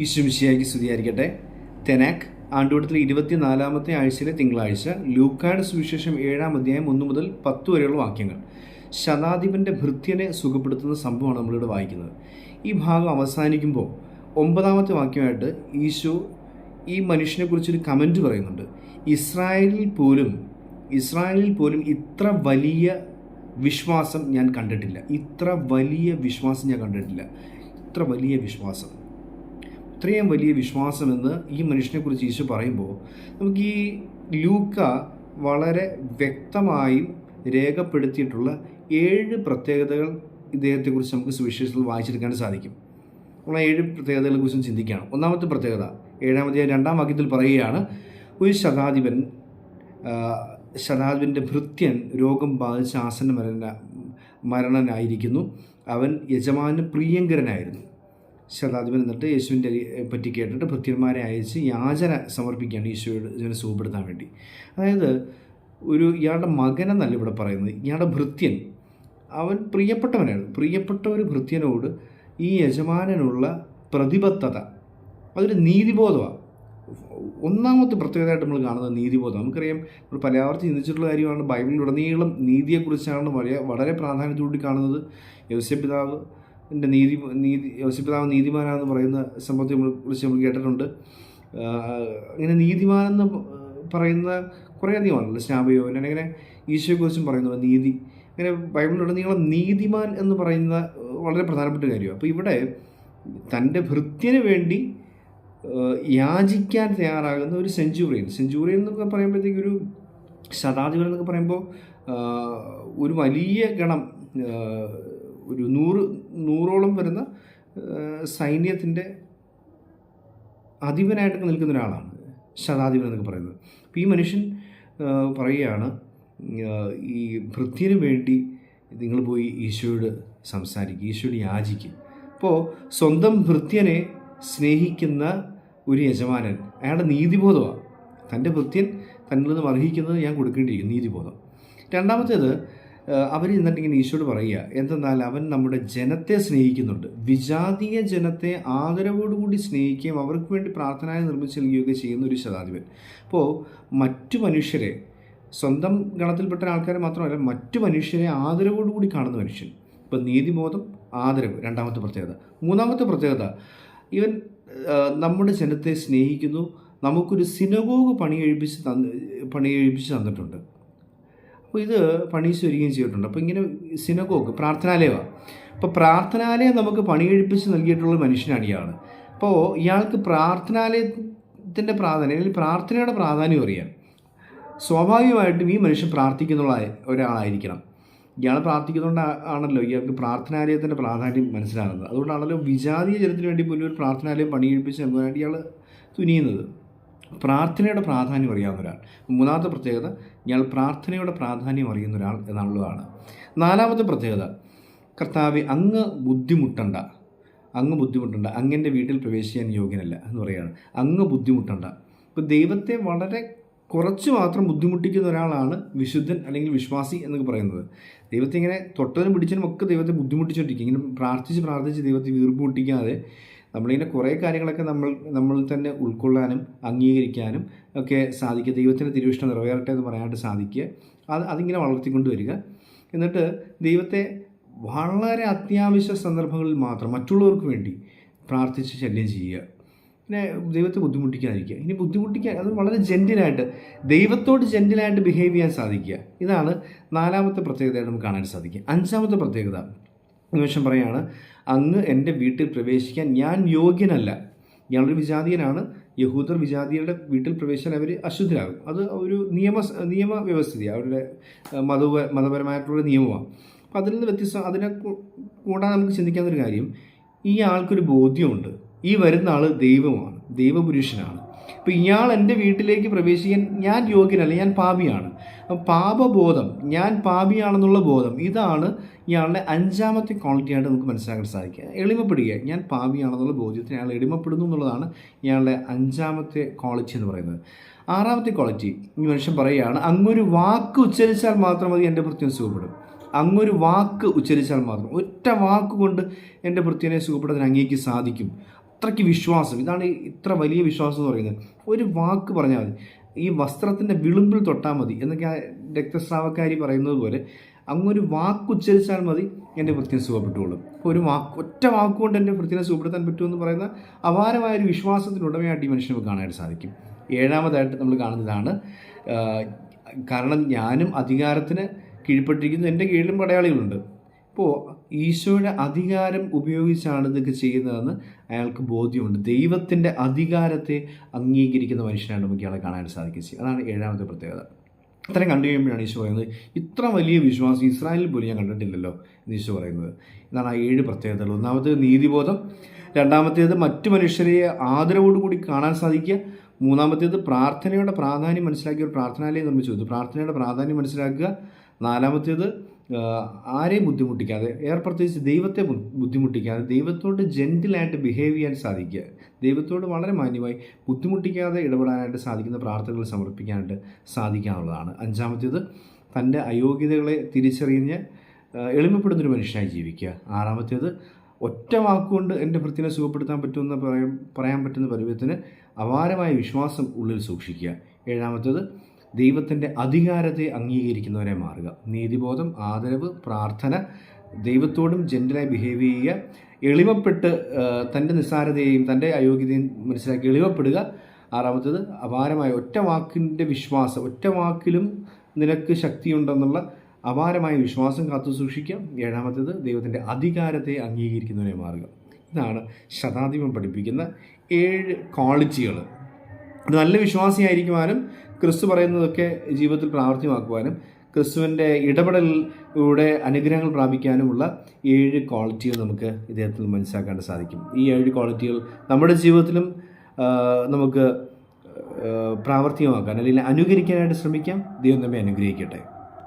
ഈശ്വമിശിയാക്കി സ്തുതിയായിരിക്കട്ടെ. തെനാക് ആണ്ടുവട്ടത്തിലെ ഇരുപത്തിനാലാമത്തെ ആഴ്ചയിലെ തിങ്കളാഴ്ച ലൂക്കായുടെ സുവിശേഷം ഏഴാം അധ്യായം ഒന്ന് മുതൽ പത്ത് വരെയുള്ള വാക്യങ്ങൾ. ശതാധിപന്റെ ഭൃത്യനെ സുഖപ്പെടുത്തുന്ന സംഭവമാണ് നമ്മളിവിടെ വായിക്കുന്നത്. ഈ ഭാഗം അവസാനിക്കുമ്പോൾ ഒമ്പതാമത്തെ വാക്യമായിട്ട് ഈശോ ഈ മനുഷ്യനെക്കുറിച്ചൊരു കമന്റ് പറയുന്നുണ്ട്. ഇസ്രായേലിൽ പോലും ഇസ്രായേലിൽ പോലും ഇത്ര വലിയ വിശ്വാസം ഞാൻ കണ്ടിട്ടില്ല. ഇത്ര വലിയ വിശ്വാസം ഞാൻ കണ്ടിട്ടില്ല. ഇത്ര വലിയ വിശ്വാസം. ഇത്രയും വലിയ വിശ്വാസമെന്ന് ഈ മനുഷ്യനെ കുറിച്ച് ഈശോ പറയുമ്പോൾ നമുക്ക് ഈ ലൂക്ക വളരെ വ്യക്തമായും രേഖപ്പെടുത്തിയിട്ടുള്ള ഏഴ് പ്രത്യേകതകൾ ഇദ്ദേഹത്തെക്കുറിച്ച് നമുക്ക് സുവിശേഷത്തിൽ വായിച്ചെടുക്കാൻ സാധിക്കും. നമ്മൾ ഏഴ് പ്രത്യേകതകളെ കുറിച്ചും ചിന്തിക്കുകയാണ് ഒന്നാമത്തെ പ്രത്യേകത ഏഴാമത്തെ രണ്ടാം വാക്യത്തിൽ പറയുകയാണ് ഒരു ശതാധിപൻ ശതാധിപന്റെ ഭൃത്യൻ രോഗം ബാധിച്ച് ആസന്ന മരണ മരണനായിരിക്കുന്നു. അവൻ യജമാന് പ്രിയങ്കരനായിരുന്നു. ശതാധിപൻ എന്നിട്ട് യേശുവിന്റെ പറ്റി കേട്ടിട്ട് ഭൃത്യന്മാരെ അയച്ച് യാചന സമർപ്പിക്കുകയാണ് യേശുവിടെ ഇതിനെ സുഖപ്പെടുത്താൻ വേണ്ടി. അതായത് ഒരു ഇയാളുടെ മകനെന്നല്ല ഇവിടെ പറയുന്നത്. ഇയാളുടെ ഭൃത്യൻ. അവൻ പ്രിയപ്പെട്ടവനാണ് പ്രിയപ്പെട്ട ഒരു ഭൃത്യനോട് ഈ യജമാനനുള്ള പ്രതിബദ്ധത അതൊരു നീതിബോധമാണ്. ഒന്നാമത്തെ പ്രത്യേകതയായിട്ട് നമ്മൾ കാണുന്നത് നീതിബോധം. നമുക്കറിയാം നമ്മൾ പലയാവർത്തി ചിന്തിച്ചിട്ടുള്ള കാര്യമാണ് ബൈബിളിലുടനീളം നീതിയെക്കുറിച്ചാണ് വളരെ വളരെ പ്രാധാന്യത്തോടെ കാണുന്നത്. യോസ്യപിതാവ് ന്റെ നീതി നീതി യോശിപ്പിതാവ് നീതിമാനാണെന്ന് പറയുന്ന സംഭവത്തെ നമ്മൾ കുറിച്ച് നമ്മൾ കേട്ടിട്ടുണ്ട്. അങ്ങനെ നീതിമാനെന്ന് പറയുന്ന കുറേ അധികമാണല്ലോ സ്നാപയോൻ അങ്ങനെ ഈശോയെക്കുറിച്ചും പറയുന്നുണ്ട് നീതി. അങ്ങനെ ബൈബിളിലുടനീളം നീതിമാൻ എന്ന് പറയുന്ന വളരെ പ്രധാനപ്പെട്ട കാര്യമാണ്. അപ്പോൾ ഇവിടെ തന്റെ ഭൃത്യന് വേണ്ടി യാചിക്കാൻ തയ്യാറാകുന്ന ഒരു സെഞ്ചുറിയൻ. സെഞ്ചുറിയൻ എന്നൊക്കെ പറയുമ്പോഴത്തേക്ക് ഒരു ശതാധിപൻ എന്നൊക്കെ പറയുമ്പോൾ ഒരു വലിയ ഗണം ഒരു നൂറ് നൂറോളം വരുന്ന സൈന്യത്തിന്റെ അധിപനായിട്ടൊക്കെ നിൽക്കുന്ന ഒരാളാണ് ശതാധിപൻ എന്നൊക്കെ പറയുന്നത്. അപ്പോൾ ഈ മനുഷ്യൻ പറയുകയാണ് ഈ ഭൃത്യന് വേണ്ടി നിങ്ങൾ പോയി ഈശോയോട് സംസാരിക്കുക ഈശോയോട് യാചിക്കും. അപ്പോൾ സ്വന്തം ഭൃത്യനെ സ്നേഹിക്കുന്ന ഒരു യജമാനൻ അയാളുടെ നീതിബോധമാണ് തന്റെ ഭൃത്യൻ തന്നിൽ നിന്ന് അർഹിക്കുന്നത് ഞാൻ കൊടുക്കേണ്ടിയിരിക്കും നീതിബോധം. രണ്ടാമത്തേത് അവർ എന്നിട്ട് ഇങ്ങനെ ഈശോട് പറയുക എന്തെന്നാൽ അവൻ നമ്മുടെ ജനത്തെ സ്നേഹിക്കുന്നുണ്ട്. വിജാതീയ ജനത്തെ ആദരവോടുകൂടി സ്നേഹിക്കുകയും അവർക്ക് വേണ്ടി പ്രാർത്ഥന നിർമ്മിച്ച് നൽകുകയൊക്കെ ചെയ്യുന്ന ഒരു ശതാധിപൻ. അപ്പോൾ മറ്റു മനുഷ്യരെ സ്വന്തം ഗണത്തിൽപ്പെട്ട ആൾക്കാരെ മാത്രമല്ല മറ്റു മനുഷ്യരെ ആദരവോടുകൂടി കാണുന്ന മനുഷ്യൻ. ഇപ്പം നീതിബോധം ആദരവ് രണ്ടാമത്തെ പ്രത്യേകത. മൂന്നാമത്തെ പ്രത്യേകത ഇവൻ നമ്മുടെ ജനത്തെ സ്നേഹിക്കുന്നു. നമുക്കൊരു സിനഗോഗ് പണി കഴിപ്പിച്ച് തന്ന് പണി കഴിപ്പിച്ച് തന്നിട്ടുണ്ട്. അപ്പോൾ ഇത് പണിയിച്ച് വരികയും ചെയ്തിട്ടുണ്ട്. അപ്പോൾ ഇങ്ങനെ സിനഗോഗ് പ്രാർത്ഥനാലയമാണ് അപ്പോൾ പ്രാർത്ഥനാലയം നമുക്ക് പണി കഴിപ്പിച്ച് നൽകിയിട്ടുള്ള മനുഷ്യനാണ് ഇയാൾ അപ്പോൾ ഇയാൾക്ക് പ്രാർത്ഥനാലയത്തിന്റെ പ്രാധാന്യം അല്ലെങ്കിൽ പ്രാർത്ഥനയുടെ പ്രാധാന്യം അറിയാം സ്വാഭാവികമായിട്ടും ഈ മനുഷ്യൻ പ്രാർത്ഥിക്കുന്ന ഒരാളായിരിക്കണം. ഇയാൾ പ്രാർത്ഥിക്കുന്നതുകൊണ്ട് ആണല്ലോ ഇയാൾക്ക് പ്രാർത്ഥനാലയത്തിന്റെ പ്രാധാന്യം മനസ്സിലാകുന്നത്. അതുകൊണ്ടാണല്ലോ വിജാതീയ ജനത്തിന് വേണ്ടി പോലും ഒരു പ്രാർത്ഥനാലയം പണിയെടുപ്പിച്ച് നൽകാനായിട്ട് ഇയാൾ തുനിയുന്നത്. പ്രാർത്ഥനയുടെ പ്രാധാന്യം അറിയാവുന്ന ഒരാൾ. മൂന്നാമത്തെ പ്രത്യേകത ഇയാൾ പ്രാർത്ഥനയുടെ പ്രാധാന്യം അറിയുന്ന ഒരാൾ എന്നുള്ളതാണ്. നാലാമത്തെ പ്രത്യേകത കർത്താവ് അങ്ങ് ബുദ്ധിമുട്ടണ്ട. അങ്ങ് ബുദ്ധിമുട്ടണ്ട. അങ്ങന്റെ വീട്ടിൽ പ്രവേശിക്കാൻ യോഗ്യനല്ല എന്ന് പറയുകയാണ്. അങ്ങ് ബുദ്ധിമുട്ടണ്ട. ഇപ്പോൾ ദൈവത്തെ വളരെ കുറച്ച് മാത്രം ബുദ്ധിമുട്ടിക്കുന്ന ഒരാളാണ് വിശുദ്ധൻ അല്ലെങ്കിൽ വിശ്വാസി എന്നൊക്കെ പറയുന്നത്. ദൈവത്തെ ഇങ്ങനെ തൊട്ടതിനും പിടിച്ചതിനും ഒക്കെ ദൈവത്തെ ബുദ്ധിമുട്ടിച്ചുകൊണ്ടിരിക്കും ഇങ്ങനെ പ്രാർത്ഥിച്ച് പ്രാർത്ഥിച്ച് ദൈവത്തെ വീർപ്പുമുട്ടിക്കാതെ നമ്മളിങ്ങനെ കുറേ കാര്യങ്ങളൊക്കെ നമ്മൾ നമ്മൾ തന്നെ ഉൾക്കൊള്ളാനും അംഗീകരിക്കാനും ഒക്കെ സാധിക്കുക. ദൈവത്തിന്റെ തിരുവിഷ്ടം നിറവേറട്ടെ എന്ന് പറയാനായിട്ട് സാധിക്കുക. അത് അതിങ്ങനെ വളർത്തിക്കൊണ്ട് വരിക. എന്നിട്ട് ദൈവത്തെ വളരെ അത്യാവശ്യ സന്ദർഭങ്ങളിൽ മാത്രം മറ്റുള്ളവർക്ക് വേണ്ടി പ്രാർത്ഥിച്ച് ശല്യം ചെയ്യുക. പിന്നെ ദൈവത്തെ ബുദ്ധിമുട്ടിക്കാതിരിക്കുക. ഇനി ബുദ്ധിമുട്ടിക്കാൻ അത് വളരെ ജെന്റിലായിട്ട് ദൈവത്തോട് ജെന്റിലായിട്ട് ബിഹേവ് ചെയ്യാൻ സാധിക്കുക. ഇതാണ് നാലാമത്തെ പ്രത്യേകതയായിട്ട് നമുക്ക് കാണാൻ സാധിക്കുക. അഞ്ചാമത്തെ പ്രത്യേകത നിമിഷം പറയാണ് അങ്ങ് എന്റെ വീട്ടിൽ പ്രവേശിക്കാൻ ഞാൻ യോഗ്യനല്ല. ഞങ്ങളൊരു വിജാതീയനാണ്. യഹൂദർ വിജാതിയുടെ വീട്ടിൽ പ്രവേശിച്ചാൽ അവർ അശുദ്ധരാകും. അത് ഒരു നിയമ നിയമവ്യവസ്ഥിതിയാണ് അവരുടെ മത മതപ മതപരമായിട്ടുള്ള നിയമമാണ്. അപ്പോൾ അതിൽ നിന്ന് വ്യത്യസ്തം അതിനെ കൂടാതെ നമുക്ക് ചിന്തിക്കാവുന്നൊരു കാര്യം ഈ ആൾക്കൊരു ബോധ്യമുണ്ട്. ഈ വരുന്ന ആൾ ദൈവമാണ് ദൈവപുരുഷനാണ്. അപ്പോൾ ഇയാൾ എന്റെ വീട്ടിലേക്ക് പ്രവേശിക്കാൻ ഞാൻ യോഗ്യനല്ല ഞാൻ പാപിയാണ്. പാപബോധം ഞാൻ പാപിയാണെന്നുള്ള ബോധം ഇതാണ് ഇയാളുടെ അഞ്ചാമത്തെ ക്വാളിറ്റി ആയിട്ട് നമുക്ക് മനസ്സിലാക്കാൻ സാധിക്കുക. എളിമപ്പെടുക ഞാൻ പാപിയാണെന്നുള്ള ബോധ്യത്തിന് അയാൾ എളിമപ്പെടുന്നു എന്നുള്ളതാണ് ഇയാളുടെ അഞ്ചാമത്തെ ക്വാളിറ്റി എന്ന് പറയുന്നത്. ആറാമത്തെ ക്വാളിറ്റി ഈ മനുഷ്യൻ പറയുകയാണ് അങ്ങൊരു വാക്ക് ഉച്ചരിച്ചാൽ മാത്രം മതി എന്റെ പ്രത്യേകം സുഖപ്പെടും. അങ്ങൊരു വാക്ക് ഉച്ചരിച്ചാൽ മാത്രം ഒറ്റ വാക്ക് കൊണ്ട് എന്റെ ഭൃത്യനെ സുഖപ്പെടുത്താൻ അങ്ങേക്ക് സാധിക്കും. അത്രയ്ക്ക് വിശ്വാസം. ഇതാണ് ഇത്ര വലിയ വിശ്വാസം എന്ന് പറയുന്നത്. ഒരു വാക്ക് പറഞ്ഞാൽ മതി. ഈ വസ്ത്രത്തിന്റെ വിളുമ്പിൽ തൊട്ടാൽ മതി എന്നൊക്കെ ആ രക്തസ്രാവക്കാരി പറയുന്നത് പോലെ അങ്ങൊരു വാക്ക് ഉച്ചരിച്ചാൽ മതി എന്റെ വൃത്തിനെ സുഖപ്പെട്ടുകൊള്ളും. അപ്പോൾ ഒരു വാക്ക് ഒറ്റ വാക്കുകൊണ്ട് എന്റെ വൃത്തിനെ സുഖപ്പെടുത്താൻ പറ്റുമെന്ന് പറയുന്ന അപാരമായ ഒരു വിശ്വാസത്തിന് ആ ഈ മനുഷ്യനെ കാണാനായിട്ട് സാധിക്കും. ഏഴാമതായിട്ട് നമ്മൾ കാണുന്നതാണ് കാരണം ഞാനും അധികാരത്തിന് കീഴ്പ്പെട്ടിരിക്കുന്നു. എന്റെ കീഴിലും പടയാളികളുണ്ട്. ഇപ്പോൾ ഈശോയുടെ അധികാരം ഉപയോഗിച്ചാണ് ഇതൊക്കെ ചെയ്യുന്നതെന്ന് അയാൾക്ക് ബോധ്യമുണ്ട്. ദൈവത്തിന്റെ അധികാരത്തെ അംഗീകരിക്കുന്ന മനുഷ്യനാണ് നമുക്ക് ഇയാളെ കാണാൻ സാധിക്കുക അതാണ് ഏഴാമത്തെ പ്രത്യേകത. അത്രയും കണ്ടു കഴിയുമ്പോഴാണ് ഈശോ പറയുന്നത് ഇത്ര വലിയ വിശ്വാസം ഇസ്രായേലിൽ പോലും ഞാൻ കണ്ടിട്ടില്ലല്ലോ എന്ന് ഈശോ പറയുന്നത്. ഇതാണ് ആ ഏഴ് പ്രത്യേകതകൾ. ഒന്നാമത് നീതിബോധം രണ്ടാമത്തേത് മറ്റു മനുഷ്യരെ ആദരവോടുകൂടി കാണാൻ സാധിക്കുക മൂന്നാമത്തേത് പ്രാർത്ഥനയുടെ പ്രാധാന്യം മനസ്സിലാക്കിയ ഒരു പ്രാർത്ഥനാലയം നിർമ്മിച്ചു. പ്രാർത്ഥനയുടെ പ്രാധാന്യം മനസ്സിലാക്കുക. നാലാമത്തേത് ആരെയും ബുദ്ധിമുട്ടിക്കാതെ ഏറെ പ്രത്യേകിച്ച് ദൈവത്തെ ബുദ്ധിമുട്ടിക്കാതെ ദൈവത്തോട് ജെന്റിലായിട്ട് ബിഹേവ് ചെയ്യാൻ സാധിക്കുക. ദൈവത്തോട് വളരെ മാന്യമായി ബുദ്ധിമുട്ടിക്കാതെ ഇടപെടാനായിട്ട് സാധിക്കുന്ന പ്രാർത്ഥനകൾ സമർപ്പിക്കാനായിട്ട് സാധിക്കാനുള്ളതാണ്. അഞ്ചാമത്തേത് തന്റെ അയോഗ്യതകളെ തിരിച്ചറിഞ്ഞ് എളിമപ്പെടുന്നൊരു മനുഷ്യനായി ജീവിക്കുക. ആറാമത്തേത് ഒറ്റ വാക്കുകൊണ്ട് എന്റെ ഭൃത്തിനെ സുഖപ്പെടുത്താൻ പറ്റുമെന്ന് പറയാൻ പറയാൻ പറ്റുന്ന പരുവത്തിന് അപാരമായ വിശ്വാസം ഉള്ളിൽ സൂക്ഷിക്കുക. ഏഴാമത്തേത് ദൈവത്തിന്റെ അധികാരത്തെ അംഗീകരിക്കുന്നവരെ മാറുക. നീതിബോധം ആദരവ് പ്രാർത്ഥന ദൈവത്തോടും ജെന്റലായി ബിഹേവ് ചെയ്യുക. എളിമപ്പെട്ട് തന്റെ നിസ്സാരതയെയും തന്റെ അയോഗ്യതയും മനസ്സിലാക്കി എളിമപ്പെടുക. ആറാമത്തേത് അപാരമായ ഒറ്റ വാക്കിന്റെ വിശ്വാസം ഒറ്റ വാക്കിലും നിനക്ക് ശക്തിയുണ്ടെന്നുള്ള അപാരമായ വിശ്വാസം കാത്തു സൂക്ഷിക്കുക. ഏഴാമത്തേത് ദൈവത്തിന്റെ അധികാരത്തെ അംഗീകരിക്കുന്നവരെ മാറുക. ഇതാണ് ശതാധിപം പഠിപ്പിക്കുന്ന ഏഴ് ക്വാളിറ്റികൾ നല്ല വിശ്വാസിയായിരിക്കുവാനും ക്രിസ്തു പറയുന്നതൊക്കെ ജീവിതത്തിൽ പ്രാവർത്തികമാക്കുവാനും ക്രിസ്തുവിന്റെ ഇടപെടലിലൂടെ അനുഗ്രഹങ്ങൾ പ്രാപിക്കാനുമുള്ള ഏഴ് ക്വാളിറ്റികൾ നമുക്ക് ഇദ്ദേഹത്തിൽ മനസ്സിലാക്കാൻ സാധിക്കും. ഈ ഏഴ് ക്വാളിറ്റികൾ നമ്മുടെ ജീവിതത്തിലും നമുക്ക് പ്രാവർത്തികമാക്കാൻ അല്ലെങ്കിൽ അനുകരിക്കാനായിട്ട് ശ്രമിക്കാം. ദൈവം നമ്മെ അനുഗ്രഹിക്കട്ടെ.